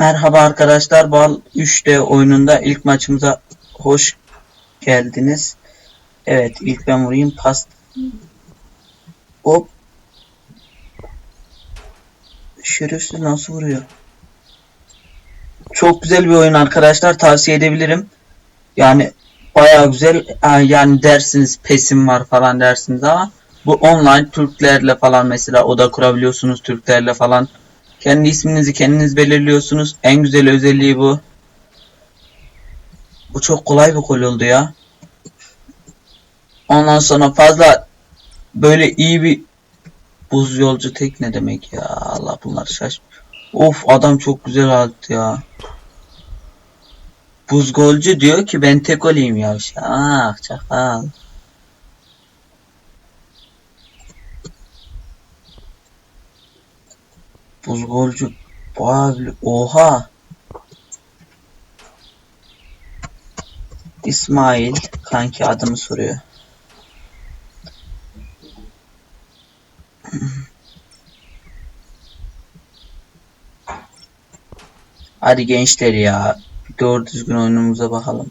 Merhaba arkadaşlar. Bal 3D oyununda ilk maçımıza hoş geldiniz. Evet ilk ben vurayım. Pas. Hop. Şerefsiz nasıl vuruyor? Çok güzel bir oyun arkadaşlar. Tavsiye edebilirim. Yani bayağı güzel. Yani dersiniz pesim var falan dersiniz ama bu online Türklerle falan mesela oda kurabiliyorsunuz Türklerle falan. Kendi isminizi kendiniz belirliyorsunuz. En güzel özelliği bu. Bu çok kolay bir gol oldu ya. Ondan sonra fazla böyle iyi bir buz yolcu tek ne demek ya. Allah bunlar şaş. Of adam çok güzel attı ya. Buz golcü diyor ki ben tek olayım ya. Ah çakal. Buz golcü bayağı bir- Oha. İsmail kanki adımı soruyor. Hadi gençler ya. Doğru düzgün oyunumuza bakalım.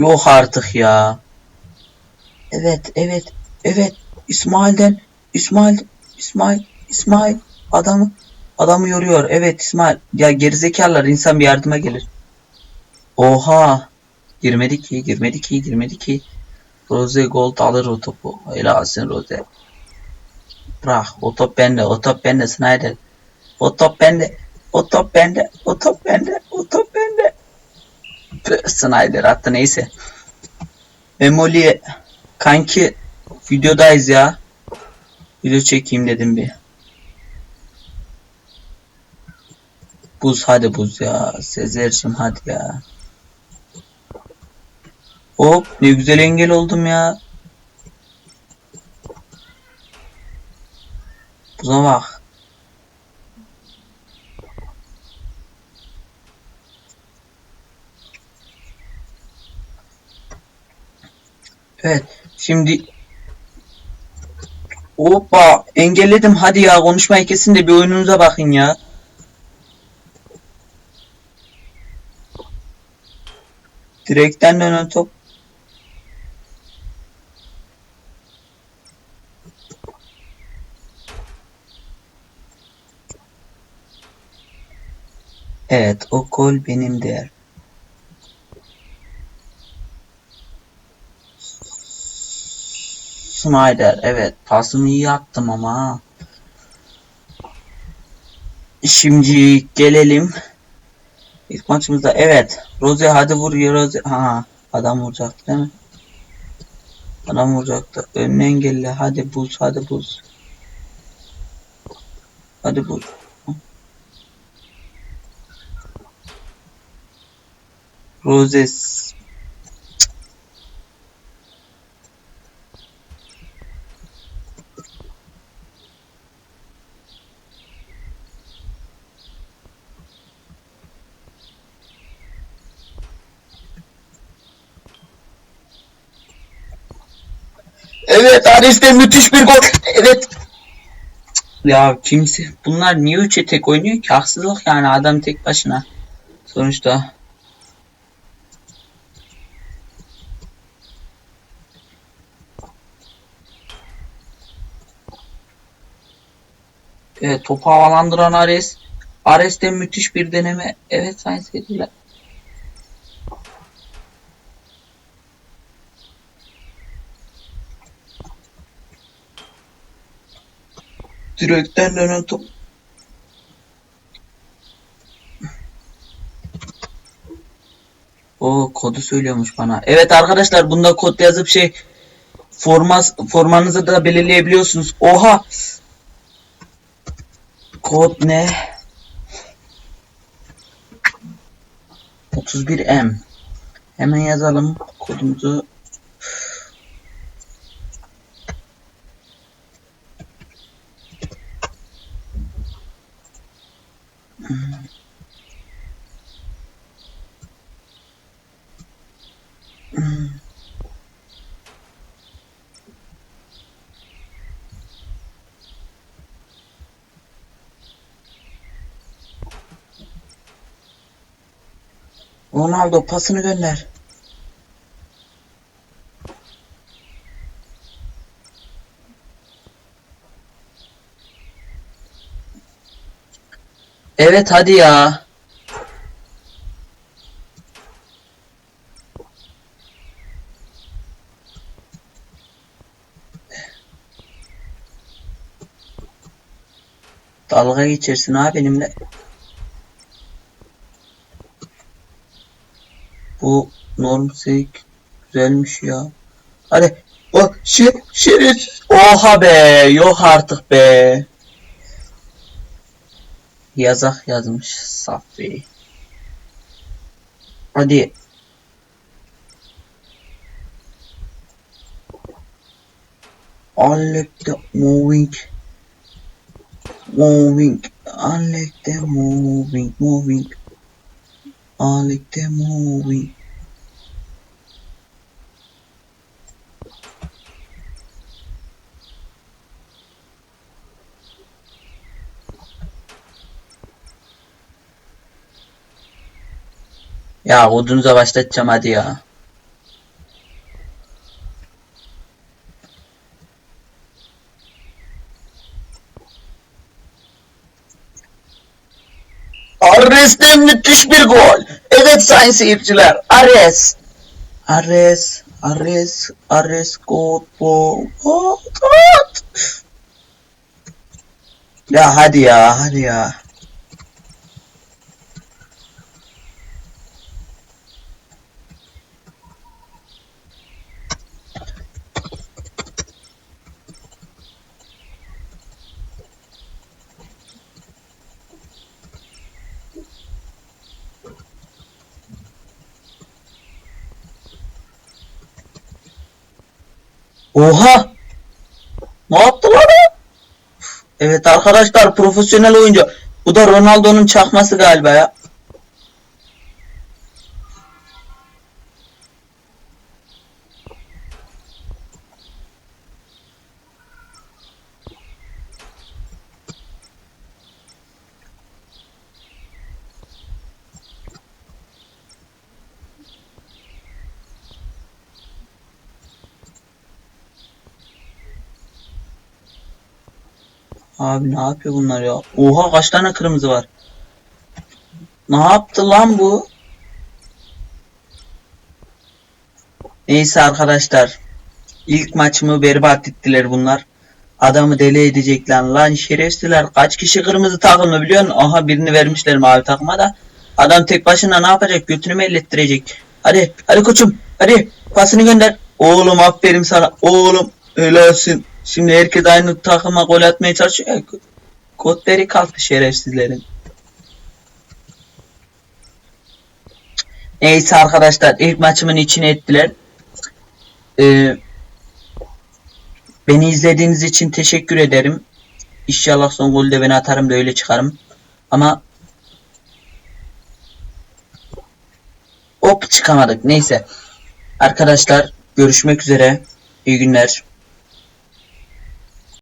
Yok artık ya. Evet, evet, evet. İsmail'den, İsmail, İsmail, İsmail adamı adamı yoruyor. Evet İsmail. Ya gerizekalılar insan bir yardıma gelir. Oha. Girmedi ki, girmedi ki, girmedi ki. Rose Gold alır o topu. Helalsin Rose. Bırak. O top bende. O top bende Snyder. O top bende. O top bende. O top bende. O top Snyder attı neyse. Memoli kanki videodayız ya. Video çekeyim dedim bir. Buz hadi buz ya. Sezer'cim hadi ya. Hop ne güzel engel oldum ya. Buza bak. Evet. Şimdi Hoppa engelledim hadi ya konuşmayı kesin de bir oyununuza bakın ya. Direkten dönen top. Evet o gol benim değer. Snyder evet. Pasımı iyi attım ama. Şimdi gelelim. İlk maçımızda evet. Rose hadi vur ya Rose ha adam vuracaktı değil mi? Adam vuracaktı. Önüne engelle. Hadi buz hadi buz. Hadi buz. Roses Evet Ares'te müthiş bir gol. Evet. Ya kimse bunlar niye üçe tek oynuyor ki? Haksızlık yani adam tek başına. Sonuçta. Evet topu havalandıran Ares. Ares'te müthiş bir deneme. Evet sayın seyirciler. Direkten dönen top. O kodu söylüyormuş bana. Evet arkadaşlar bunda kod yazıp şey formas formanızı da belirleyebiliyorsunuz. Oha. Kod ne? 31M. Hemen yazalım kodumuzu. Ronaldo pasını gönder. Evet hadi ya. Dalga geçersin ha benimle. Bu normsek güzelmiş ya. Hadi. O şey şerif. Oha be. Yok artık be. Yazak yazmış Safi. Hadi. Like the moving. Moving. Like the moving. Moving. Like the moving. Ya odunuza başlatacağım hadi ya. Ares'ten müthiş bir gol. Evet sayın seyirciler. Ares. Ares. Ares. Ares gol. Gol. Gol. Ya hadi ya. Hadi ya. Oha! Ne yaptılar ya? Evet arkadaşlar profesyonel oyuncu. Bu da Ronaldo'nun çakması galiba ya. Abi ne yapıyor bunlar ya? Oha kaç tane kırmızı var? Ne yaptı lan bu? Neyse arkadaşlar. İlk maçımı berbat ettiler bunlar. Adamı deli edecekler lan şerefsizler. Kaç kişi kırmızı takımlı biliyor musun? Aha birini vermişler mavi takıma da. Adam tek başına ne yapacak? Götünü mü ellettirecek? Hadi hadi koçum. Hadi pasını gönder. Oğlum aferin sana. Oğlum helalsin. Şimdi herkes aynı takıma gol atmaya çalışıyor. Kodleri kalktı şerefsizlerin. Neyse arkadaşlar ilk maçımın içine ettiler. Ee, beni izlediğiniz için teşekkür ederim. İnşallah son golü de ben atarım da öyle çıkarım. Ama hop çıkamadık. Neyse. Arkadaşlar görüşmek üzere. İyi günler.